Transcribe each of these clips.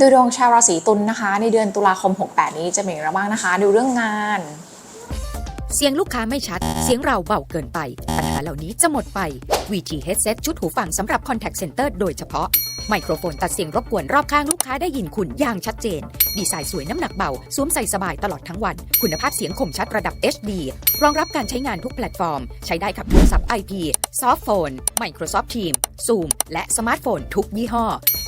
ดูดวงชาวราศีตุลนะคะ ในเดือนตุลาคม 68 นี้จะเป็นอย่างไรบ้างนะคะ ดูเรื่องงาน เสียงลูกค้าไม่ชัด เสียงเราเบาเกินไป ปัญหาเหล่านี้จะหมดไป VG Headset ชุดหูฟังสำหรับ Contact Center โดยเฉพาะ ไมโครโฟนตัดเสียงรบกวนรอบข้างลูกค้าได้ยินคุณอย่างชัดเจน ดีไซน์สวยน้ำหนักเบา สวมใส่สบายตลอดทั้งวัน คุณภาพเสียงคมชัดระดับ HD รองรับการใช้งานทุกแพลตฟอร์ม ใช้ได้กับโทรศัพท์ IP ซอฟต์โฟน Microsoft Teams Zoom และสมาร์ทโฟนทุกยี่ห้อ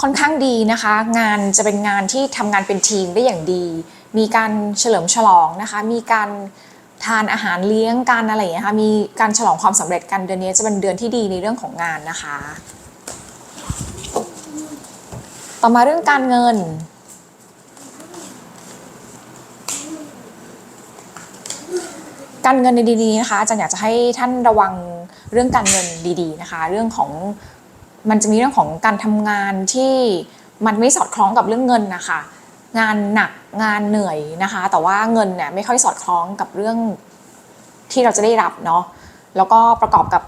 ค่อนข้างดีนะคะ งานจะเป็นงานที่ทำงานเป็นทีมได้อย่างดี มีการเฉลิมฉลองนะคะ มีการทานอาหารเลี้ยงกันอะไรอย่างเงี้ยค่ะ มีการฉลองความสำเร็จกันเดือนนี้จะเป็นเดือนที่ดีในเรื่องของงานนะคะ ต่อมาเรื่องการเงินการเงินในดีๆนะคะอาจารย์อยากจะให้ท่านระวังเรื่องการเงินดีๆนะคะ เรื่องของ มันจะมีเรื่องของการทำงานที่มันไม่สอดคล้องกับเรื่องเงินนะคะ งานหนักงานเหนื่อยนะคะ แต่ว่าเงินเนี่ยไม่ค่อยสอดคล้องกับเรื่องที่เราจะได้รับเนาะแล้วก็ประกอบกับ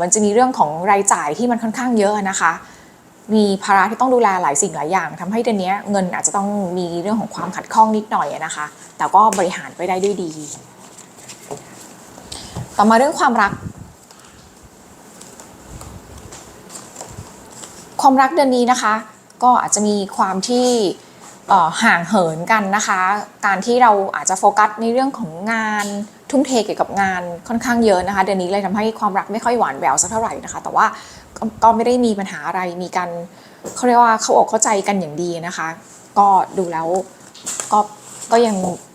มันจะมีเรื่องของรายจ่ายที่มันค่อนข้างเยอะนะคะ มีภาระที่ต้องดูแลหลายสิ่งหลายอย่างทำให้เดือนนี้เงินอาจจะต้องมีเรื่องของความขัดข้องนิดหน่อยนะคะ แต่ก็บริหารไปได้ด้วยดี ต่อมาเรื่องความรัก ความรักเดือนนี้นะคะ ก็อาจจะมีความที่ห่างเหินกันนะคะ การที่เราอาจจะโฟกัสในเรื่องของงานทุ่มเทเกี่ยวกับงานค่อนข้างเยอะนะคะ เดือนนี้เลยทำให้ความรักไม่ค่อยหวานแหววสักเท่าไหร่นะคะ แต่ว่าก็ก็ไม่ได้มีปัญหาอะไรมีการเขาเรียกว่าเข้าอกเข้าใจกันอย่างดีนะคะ ก็ดูแล้วก็ก็ยัง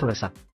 โทรศัพท์